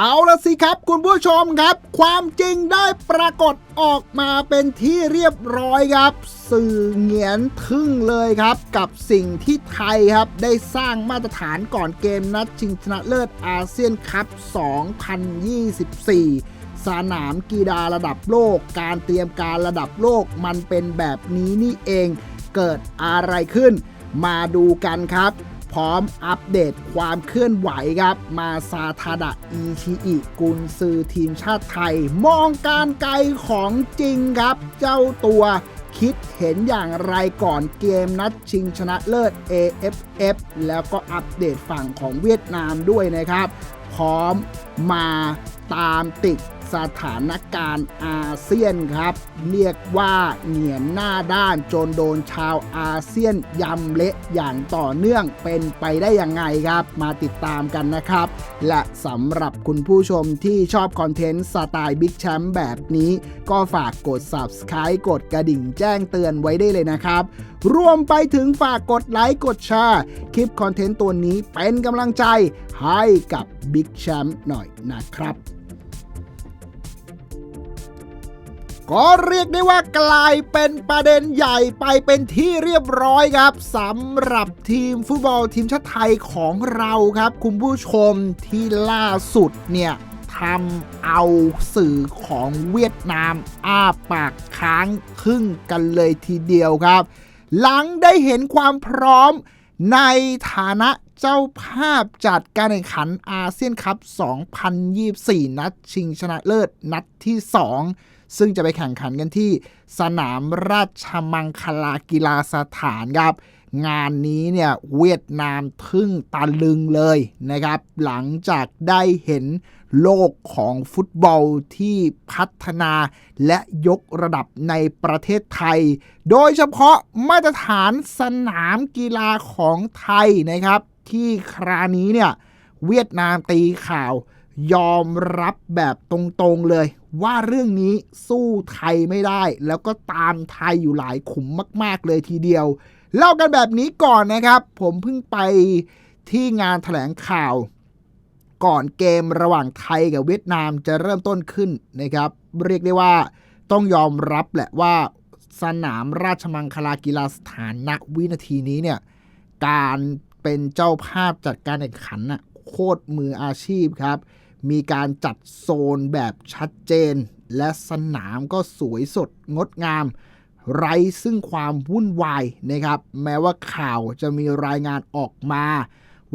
เอาละสิครับคุณผู้ชมครับ ความจริงได้ปรากฏออกมาเป็นที่เรียบร้อยครับ สื่อเหงียนทึ่งเลยครับ กับสิ่งที่ไทยครับ ได้สร้างมาตรฐานก่อนเกมนัดชิงชนะเลิศอาเซียนคัพ 2024 สนามกีฬาระดับโลก การเตรียมการระดับโลกมันเป็นแบบนี้นี่เองเกิดอะไรขึ้น มาดูกันครับ ร้อมอัปเดตความเคลื่อนไหวครับ มาซาทาดะอีชิอิกุนซือทีมชาติไทย มองการไกลของจริงครับ เจ้าตัวคิดเห็นอย่างไรก่อนเกมนัดชิงชนะเลิศ AFF แล้วก็อัปเดตฝั่งของเวียดนามด้วยนะครับ พร้อมมาตามติด สถานการณ์อาเซียนครับ เรียกว่าเหนียนหน้าด้านจนโดนชาวอาเซียนยำเละอย่างต่อเนื่องเป็นไปได้ยังไงครับ มาติดตามกันนะครับ และสำหรับคุณผู้ชมที่ชอบคอนเทนต์สไตล์บิ๊กแชมป์แบบนี้ ก็ฝากกด Subscribe กดกระดิ่งแจ้งเตือนไว้ได้เลยนะครับ รวมไปถึงฝากกดไลค์กดแชร์คลิปคอนเทนต์ตัวนี้เป็นกำลังใจให้กับบิ๊กแชมป์หน่อยนะครับ ก็เรียกได้ว่ากลายเป็นประเด็นใหญ่ไปเป็นที่เรียบร้อยครับสำหรับทีมฟุตบอลทีมชาติไทยของเราครับ คุณผู้ชมที่ล่าสุดเนี่ยทำเอาสื่อของเวียดนามอ้าปากค้างครึ่งกันเลยทีเดียวครับ หลังได้เห็นความพร้อมในฐานะเจ้าภาพจัดการแข่งขันอาเซียนคัพ 2024 นัดชิงชนะเลิศนัดที่ 2 ซึ่งจะไปแข่งขันกันที่สนามราชมังคลากีฬาสถานครับ งานนี้เนี่ยเวียดนามทึ่งตะลึงเลยนะครับ หลังจากได้เห็นโลกของฟุตบอลที่พัฒนาและยกระดับในประเทศไทย โดยเฉพาะมาตรฐานสนามกีฬาของไทยนะครับ ที่ครานี้เนี่ยเวียดนามตีข่าวยอมรับแบบตรงๆเลย ว่าเรื่องนี้สู้ไทยไม่ได้ แล้วก็ตามไทยอยู่หลายขุมมาก ๆ เลยทีเดียว เล่ากันแบบนี้ก่อนนะครับ ผมเพิ่งไปที่งานแถลงข่าว ก่อนเกมระหว่างไทยกับเวียดนามจะเริ่มต้นขึ้นนะครับ เรียกได้ว่าต้องยอมรับแหละว่าสนามราชมังคลากีฬาสถานณวินาทีนี้เนี่ยการเป็นเจ้าภาพจัดการแข่งขันน่ะโคตรมืออาชีพครับ มีการจัดโซนแบบชัดเจน และสนามก็สวยสดงดงาม ไร้ซึ่งความวุ่นวายนะครับ แม้ว่าข่าวจะมีรายงานออกมา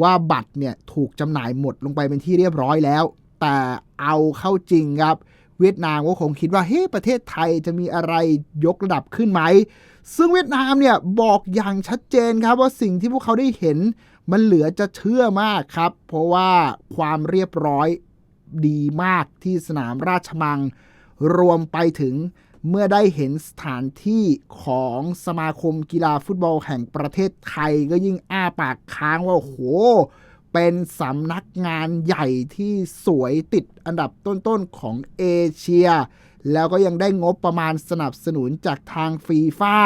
ว่าบัตรเนี่ยถูกจำหน่ายหมดลงไปเป็นที่เรียบร้อยแล้ว แต่เอาเข้าจริงครับ เวียดนามก็คงคิดว่าเฮ้ยประเทศไทยจะมีอะไรยกระดับขึ้นไหม ซึ่งเวียดนามเนี่ยบอกอย่างชัดเจนครับว่าสิ่งที่พวกเขาได้เห็นมันเหลือจะเชื่อมากครับ เพราะว่าความเรียบร้อย ดีมากที่สนามราชมัง รวมไปถึงเมื่อได้เห็นสถานที่ของสมาคมกีฬาฟุตบอลแห่งประเทศไทยก็ยิ่งอ้าปากค้างว่าโห เป็นสำนักงานใหญ่ที่สวยติดอันดับต้นๆของเอเชีย แล้วก็ยังได้งบประมาณสนับสนุนจากทางฟีฟ่า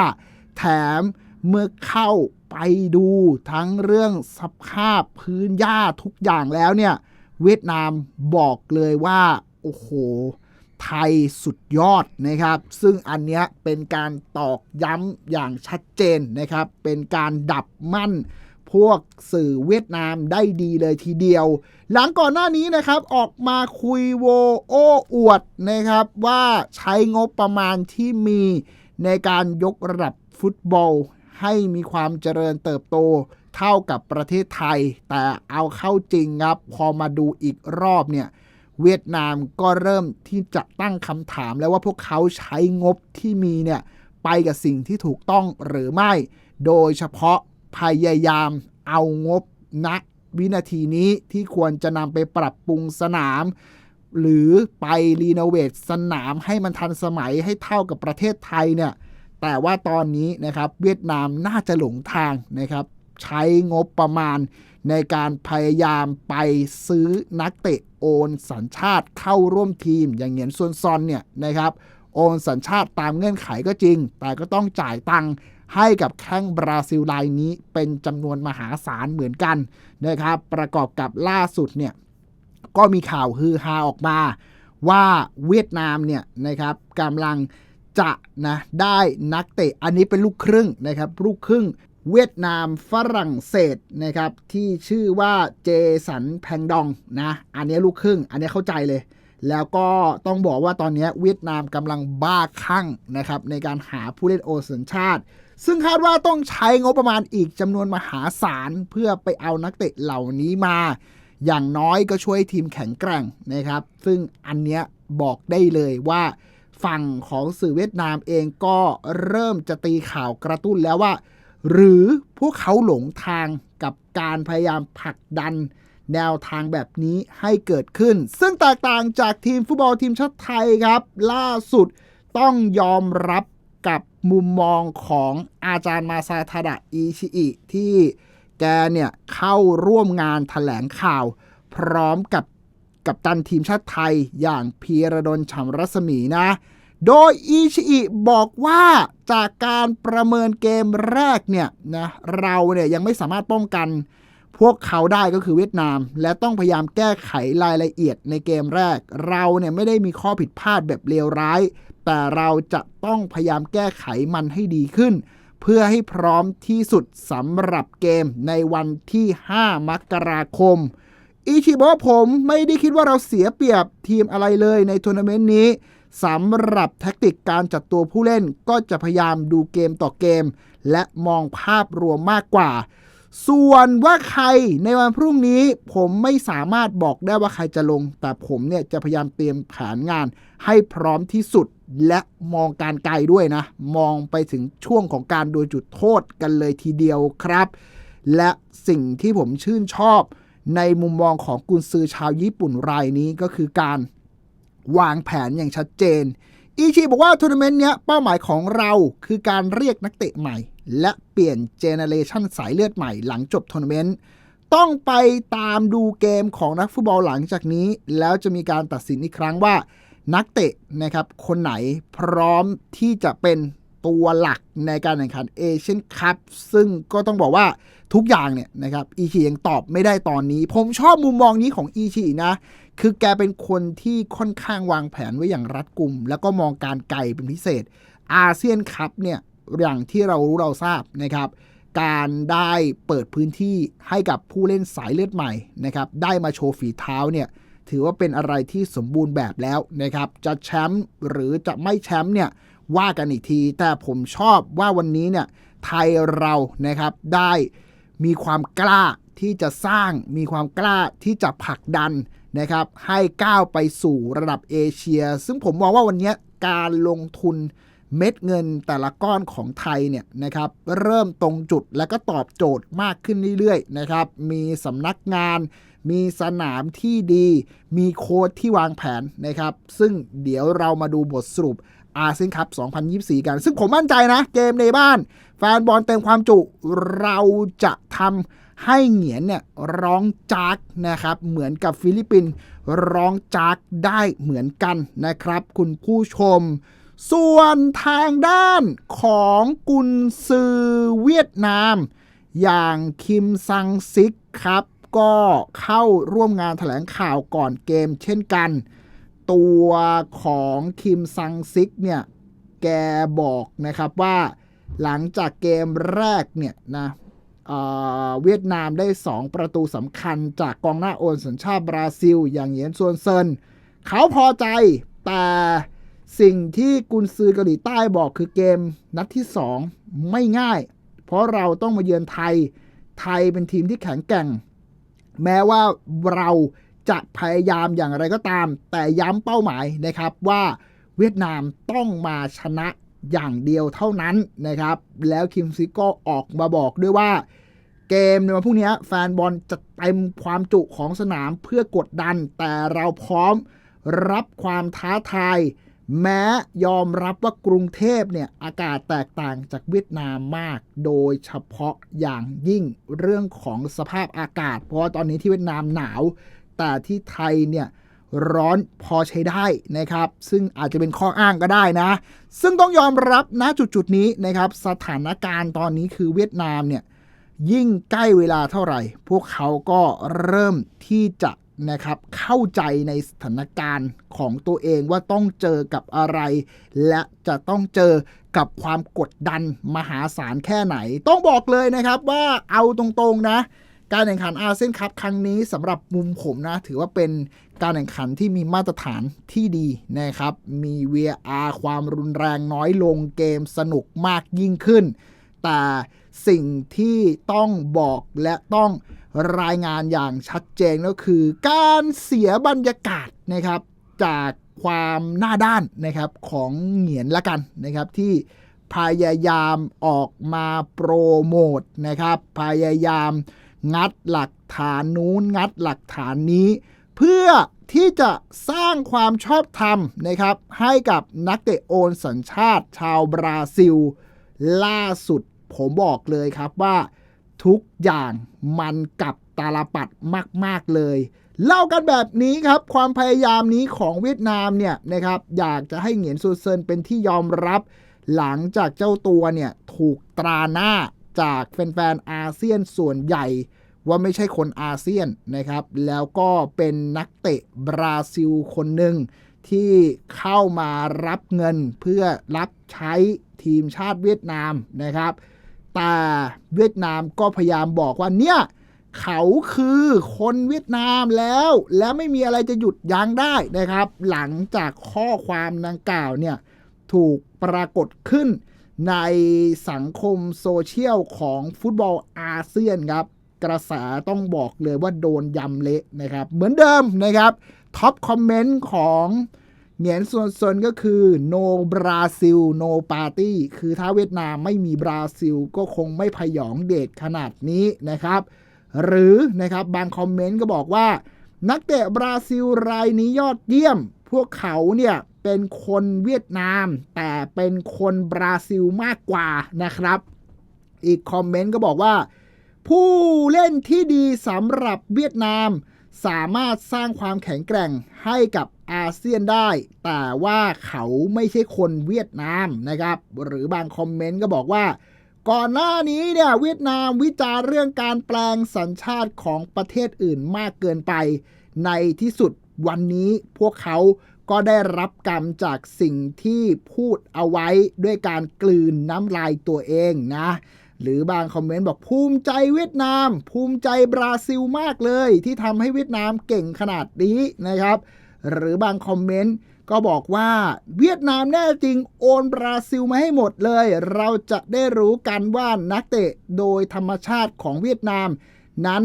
แถมเมื่อเข้าไปดูทั้งเรื่องสภาพพื้นหญ้าทุกอย่างแล้วเนี่ย เวียดนามบอกเลยว่า โอ้โห ไทยสุดยอดนะครับ ซึ่งอันเนี้ยเป็นการตอกย้ำอย่างชัดเจนนะครับ เป็นการดับมั่นพวกสื่อเวียดนามได้ดีเลยทีเดียว หลังก่อนหน้านี้นะครับออกมาคุยโวโอ้อวดนะครับ ว่าใช้งบประมาณที่มีในการยกระดับฟุตบอล ให้มีความเจริญเติบโต เท่ากับประเทศไทย แต่เอาเข้าจริงครับ พอมาดูอีกรอบเนี่ยเวียดนามก็เริ่มที่จะตั้งคำถามแล้วว่าพวกเขาใช้งบที่มีเนี่ยไปกับสิ่งที่ถูกต้องหรือไม่ โดยเฉพาะพยายามเอางบณวินาทีนี้ที่ควรจะนำไปปรับปรุงสนาม หรือไปรีโนเวทสนามให้มันทันสมัยให้เท่ากับประเทศไทยเนี่ยแต่ว่าตอนนี้นะครับเวียดนามน่าจะหลงทางนะครับ ใช้งบประมาณ ในการพยายามไปซื้อนักเตะโอนสัญชาติเข้าร่วมทีมอย่างเหงียนซวนซอนเนี่ยนะครับ โอนสัญชาติตามเงื่อนไขก็จริง แต่ก็ต้องจ่ายตังค์ให้กับแข้งบราซิลรายนี้เป็นจำนวนมหาศาลเหมือนกันนะครับ ประกอบกับล่าสุดเนี่ยก็มีข่าวฮือฮาออกมา ว่าเวียดนามเนี่ยนะครับกำลังจะนะได้นักเตะอันนี้เป็นลูกครึ่งนะครับ ลูกครึ่ง เวียดนามฝรั่งเศสนะครับที่ชื่อว่าเจสันแพงดองนะอันนี้ลูกครึ่ง อันนี้เข้าใจเลย แล้วก็ต้องบอกว่าตอนนี้เวียดนามกำลังบ้าคลั่งนะครับในการหาผู้เล่นโอสัญชาติ ซึ่งคาดว่าต้องใช้งบประมาณอีกจำนวนมหาศาลเพื่อไปเอานักเตะเหล่านี้มา อย่างน้อยก็ช่วยทีมแข็งแกร่งนะครับ ซึ่งอันเนี้ยบอกได้เลยว่าฝั่งของสื่อเวียดนามเองก็เริ่มจะตีข่าวกระตุ้นแล้วว่า หรือพวกเขาหลงทางกับการพยายามผลักดันแนวทางแบบนี้ให้เกิดขึ้น ซึ่งแตกต่างจากทีมฟุตบอลทีมชาติไทยครับ ล่าสุดต้องยอมรับกับมุมมองของอาจารย์มาซาทาดะอิชิอิที่แกเนี่ยเข้าร่วมงานถแถลงข่าว พร้อมกับกับตันทีมชาติไทยอย่างพีระดลฉ่ำรัศมีนะ โดยอิชิอิบอกว่าจากการประเมินเกมแรกเนี่ยนะเราเนี่ยยังไม่สามารถป้องกัน พวกเขาได้ก็คือเวียดนาม และต้องพยายามแก้ไขรายละเอียดในเกมแรก เราเนี่ยไม่ได้มีข้อผิดพลาดแบบเลวร้าย แต่เราจะต้องพยายามแก้ไขมันให้ดีขึ้น เพื่อให้พร้อมที่สุดสำหรับเกมในวันที่ 5 มกราคมอิชิบอกผมไม่ได้คิดว่าเราเสียเปรียบทีมอะไรเลยในทัวร์นาเมนต์นี้ สำหรับแท็กติกการจัดตัวผู้เล่นก็จะพยายามดูเกมต่อเกม และมองภาพรวมมากกว่า ส่วนว่าใครในวันพรุ่งนี้ผมไม่สามารถบอกได้ว่าใครจะลง แต่ผมเนี่ยจะพยายามเตรียมแผนงานให้พร้อมที่สุดและมองการไกลด้วยนะ มองไปถึงช่วงของการโดยจุดโทษกันเลยทีเดียวครับ และสิ่งที่ผมชื่นชอบในมุมมองของกุนซือชาวญี่ปุ่นรายนี้ก็คือการ วางแผนอย่างชัดเจน อีชีบอกว่าทัวร์นาเมนต์เนี้ยเป้าหมายของเราคือการเรียกนักเตะใหม่ และเปลี่ยนเจเนเรชันสายเลือดใหม่หลังจบทัวร์นาเมนต์ต้องไปตามดูเกมของนักฟุตบอลหลังจากนี้ แล้วจะมีการตัดสินอีกครั้งว่านักเตะนะครับคนไหนพร้อมที่จะเป็น ตัวหลักในการแข่งขันเอเชียนคัพซึ่งก็ต้องบอกว่าทุกอย่างเนี่ยนะครับอีชียังตอบไม่ได้ตอนนี้ ผมชอบมุมมองนี้ของอีชีนะ คือแกเป็นคนที่ค่อนข้างวางแผนไว้อย่างรัดกุม แล้วก็มองการไกลเป็นพิเศษ อาเซียนคัพเนี่ยอย่างที่เรารู้เราทราบนะครับการได้เปิดพื้นที่ให้กับผู้เล่นสายเลือดใหม่นะครับได้มาโชว์ฝีเท้าเนี่ยถือว่าเป็นอะไรที่สมบูรณ์แบบแล้วนะครับจะแชมป์หรือจะไม่แชมป์เนี่ย ว่ากันอีกที แต่ผมชอบว่าวันนี้เนี่ยไทยเรานะครับได้มีความกล้าที่จะสร้างมีความกล้าที่จะผลักดันนะครับ ให้ก้าวไปสู่ระดับเอเชีย ซึ่งผมมองว่าวันนี้การลงทุนเม็ดเงินแต่ละก้อนของไทยเนี่ยนะครับเริ่มตรงจุดและก็ตอบโจทย์มากขึ้นเรื่อยๆนะครับ มีสำนักงาน มีสนามที่ดี มีโค้ดที่วางแผนนะครับ ซึ่งเดี๋ยวเรามาดูบทสรุป อาเซียนคัพ 2024 กัน ซึ่งผมมั่นใจนะ เกมในบ้าน แฟนบอลเต็มความจุเราจะทำให้เหงียนเนี่ยร้องจากนะครับ เหมือนกับฟิลิปปินส์ร้องจากได้เหมือนกันนะครับ คุณผู้ชม ส่วนทางด้านของกุนซือเวียดนาม อย่างคิมซังซิกครับ ก็เข้าร่วมงานถแถลงข่าวก่อนเกมเช่นกัน ตัวของคิมซังซิกเนี่ย แกบอกนะครับว่าหลังจากเกมแรกเนี่ยนะเเวียดนามได้ 2 ประตูสำคัญจากกองหน้าโอนสัญชาติบราซิล อย่างเหยียนซวนเซิน เขาพอใจแต่สิ่งที่กุนซือเกาหลีใต้บอกคือเกมนัดที่ 2 ไม่ง่าย เพราะเราต้องมาเยือนไทยไทยเป็นทีมที่แข็งแกร่ง แม้ว่าเรา จะพยายามอย่างไรก็ตาม แต่ย้ำเป้าหมายนะครับว่าเวียดนามต้องมาชนะอย่างเดียวเท่านั้นนะครับ แล้วคิมซิโก้ออกมาบอกด้วยว่า เกมในวันพรุ่งนี้แฟนบอลจะเต็มความจุของสนามเพื่อกดดัน แต่เราพร้อมรับความท้าทายแม้ยอมรับว่ากรุงเทพเนี่ยอากาศแตกต่างจากเวียดนามมาก โดยเฉพาะอย่างยิ่งเรื่องของสภาพอากาศ เพราะว่าตอนนี้ที่เวียดนามหนาว แต่ที่ไทยเนี่ยร้อนพอใช้ได้นะครับ ซึ่งอาจจะเป็นข้ออ้างก็ได้นะ ซึ่งต้องยอมรับนะจุดๆนี้นะครับ สถานการณ์ตอนนี้คือเวียดนามเนี่ยยิ่งใกล้เวลาเท่าไหร่ พวกเขาก็เริ่มที่จะนะครับเข้าใจในสถานการณ์ของตัวเองว่าต้องเจอกับอะไร และจะต้องเจอกับความกดดันมหาศาลแค่ไหน ต้องบอกเลยนะครับว่าเอาตรงๆนะ การแข่งขันอาเซียนคัพครั้งนี้สำหรับมุมผมนะ ถือว่าเป็นการแข่งขันที่มีมาตรฐานที่ดีนะครับ มี VR ความรุนแรงน้อยลงเกมสนุกมากยิ่งขึ้น แต่สิ่งที่ต้องบอกและต้องรายงานอย่างชัดเจนก็คือ การเสียบรรยากาศนะครับจากความหน้าด้านนะครับของเหงียนละกันนะครับที่พยายามออกมาโปรโมทนะครับพยายาม งัดหลักฐานนู้นงัดหลักฐานนี้ เพื่อที่จะสร้างความชอบธรรมนะครับ ให้กับนักเตะโอนสัญชาติชาวบราซิล ล่าสุดผมบอกเลยครับว่า ทุกอย่างมันกับตาลปัดมาก ๆ เลย เล่ากันแบบนี้ครับ ความพยายามนี้ของเวียดนามเนี่ยนะครับ อยากจะให้เหงียนซูเซินเป็นที่ยอมรับ หลังจากเจ้าตัวเนี่ยถูกตราหน้า จากแฟนๆอาเซียนส่วนใหญ่ว่าไม่ใช่คนอาเซียนนะครับ แล้วก็เป็นนักเตะบราซิลคนหนึ่งที่เข้ามารับเงินเพื่อรับใช้ทีมชาติเวียดนามนะครับ แต่เวียดนามก็พยายามบอกว่าเนี่ยเขาคือคนเวียดนามแล้ว และไม่มีอะไรจะหยุดยั้งได้นะครับ หลังจากข้อความดังกล่าวเนี่ยถูกปรากฏขึ้น ในสังคมโซเชียลของฟุตบอลอาเซียนครับ กระแสต้องบอกเลยว่าโดนยำเละนะครับ เหมือนเดิมนะครับ ท็อปคอมเมนต์ของเหงียนส่วนส่วนก็คือ no Brazil no party คือถ้าเวียดนามไม่มีบราซิล ก็คงไม่พยองเดชขนาดนี้นะครับ หรือนะครับบางคอมเมนต์ก็บอกว่า นักเตะบราซิลรายนี้ยอดเยี่ยม พวกเขาเนี่ย เป็นคนเวียดนาม แต่เป็นคนบราซิลมากกว่านะครับ อีกคอมเมนต์ก็บอกว่า ผู้เล่นที่ดีสำหรับเวียดนาม สามารถสร้างความแข็งแกร่งให้กับอาเซียนได้ แต่ว่าเขาไม่ใช่คนเวียดนามนะครับ หรือบางคอมเมนต์ก็บอกว่า ก่อนหน้านี้เนี่ยเวียดนามวิจารเรื่องการแปลงสัญชาติของประเทศอื่นมากเกินไป ในที่สุดวันนี้พวกเขา ก็ได้รับกรรมจากสิ่งที่พูดเอาไว้ด้วยการกลืนน้ำลายตัวเองนะ หรือบางคอมเมนต์บอกภูมิใจเวียดนาม ภูมิใจบราซิลมากเลย ที่ทำให้เวียดนามเก่งขนาดนี้นะครับ หรือบางคอมเมนต์ก็บอกว่าเวียดนามแน่จริงโอนบราซิลมาให้หมดเลย เราจะได้รู้กันว่านักเตะโดยธรรมชาติของเวียดนาม นั้น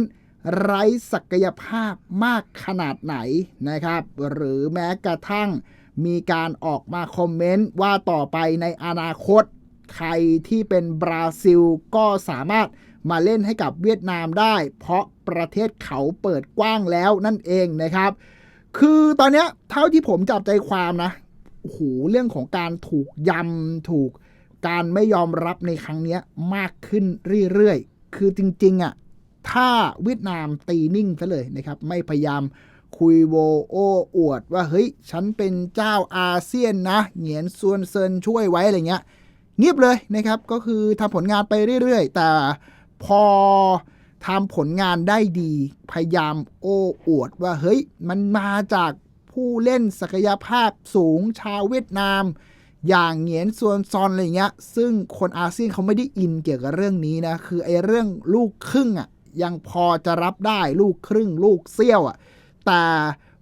ไร้ศักยภาพมากขนาดไหนนะครับ หรือแม้กระทั่งมีการออกมาคอมเมนต์ว่าต่อไปในอนาคต ใครที่เป็นบราซิลก็สามารถมาเล่นให้กับเวียดนามได้ เพราะประเทศเขาเปิดกว้างแล้วนั่นเองนะครับ คือตอนนี้เท่าที่ผมจับใจความนะโอ้โหเรื่องของการถูกยำถูกการไม่ยอมรับในครั้งนี้มากขึ้นเรื่อยๆ คือจริงๆอะ่ะ ถ้าเวียดนามตีนิ่งซะเลยนะครับ ไม่พยายามคุยโวโอ้อวดว่าเฮ้ย ฉันเป็นเจ้าอาเซียนนะ เหงียนซวนเซินช่วยไว้อะไรเงี้ย เงียบเลยนะครับ ก็คือทำผลงานไปเรื่อยๆ แต่พอทำผลงานได้ดี พยายามโอ้อวดว่าเฮ้ย มันมาจากผู้เล่นศักยภาพสูงชาวเวียดนาม อย่างเหงียนซวนซอนอะไรเงี้ย ซึ่งคนอาเซียนเขาไม่ได้อินเกี่ยวกับเรื่องนี้นะ คือไอ้เรื่องลูกครึ่งอะ ยังพอจะรับได้ลูกครึ่งลูกเซี่ยวอะแต่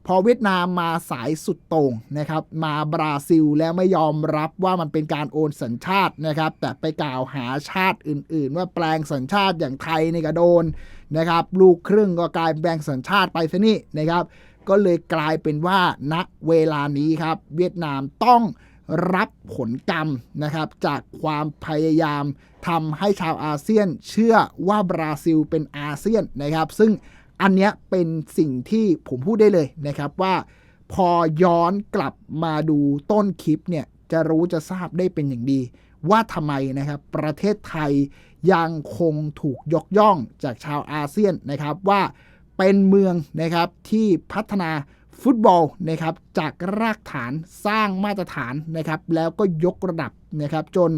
พอเวียดนามมาสายสุดต่งนะครับ มาบราซิลแล้วไม่ยอมรับว่ามันเป็นการโอนสัญชาตินะครับ แต่ไปกล่าวหาชาติอื่น ๆ ว่าแปลงสัญชาติอย่างไทยในกระโดนนะครับ ลูกครึ่งก็กลายแปลงสัญชาติไปซะนี่นะครับ ก็เลยกลายเป็นว่าณเวลานี้ครับ เวียดนามต้อง รับผลกรรมนะครับ จากความพยายามทำให้ชาวอาเซียนเชื่อว่าบราซิลเป็นอาเซียนนะครับ ซึ่งอันเนี้ยเป็นสิ่งที่ผมพูดได้เลยนะครับว่า พอย้อนกลับมาดูต้นคลิปเนี่ยจะรู้จะทราบได้เป็นอย่างดี ว่าทำไมนะครับประเทศไทยยังคงถูกยกย่องจากชาวอาเซียนนะครับว่าเป็นเมืองนะครับที่พัฒนา ฟุตบอลนะครับจากรากฐานสร้างมาตรฐานนะครับแล้วก็ยกระดับนะครับจน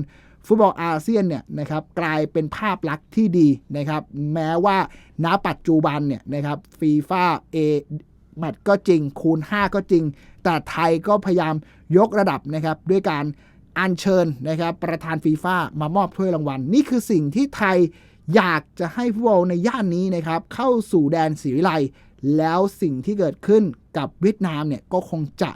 ฟุตบอลอาเซียนเนี่ยนะครับกลายเป็นภาพลักษณ์ที่ดีนะครับแม้ว่าณปัจจุบันเนี่ยนะครับฟีฟ่าเอแมตก็จริง คูณ 5 ก็จริง แต่ไทยก็พยายามยกระดับนะครับด้วยการอัญเชิญนะครับประธานฟีฟ่ามามอบถ้วยรางวัล นี่คือสิ่งที่ไทยอยากจะให้ฟุตบอลในย่านนี้นะครับเข้าสู่แดนศรีวิไล แล้วสิ่งที่เกิดขึ้นกับเวียดนามเนี่ยก็คงจะ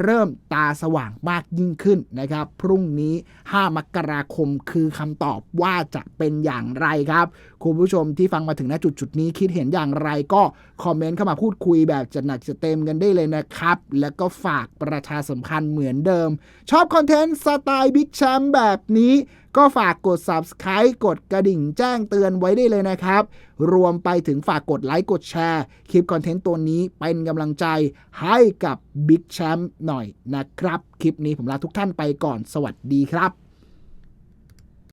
เริ่มตาสว่างมากยิ่งขึ้นนะครับ พรุ่งนี้ 5 มกราคมคือคำตอบว่าจะเป็นอย่างไรครับ คุณผู้ชมที่ฟังมาถึงณจุดจุดนี้คิดเห็นอย่างไรก็คอมเมนต์เข้ามาพูดคุยแบบจะหนักจะเต็มกันได้เลยนะครับ แล้วก็ฝากประชาสัมพันธ์เหมือนเดิม ชอบคอนเทนต์สไตล์บิ๊กแชมป์แบบนี้ ก็ฝากกด subscribe กดกระดิ่งแจ้งเตือนไว้ได้เลยนะครับ รวมไปถึงฝากกดไลค์กดแชร์ คลิปคอนเทนต์ตัวนี้เป็นกำลังใจให้กับบิ๊กแชมป์หน่อยนะครับ คลิปนี้ผมลาทุกท่านไปก่อนสวัสดีครับ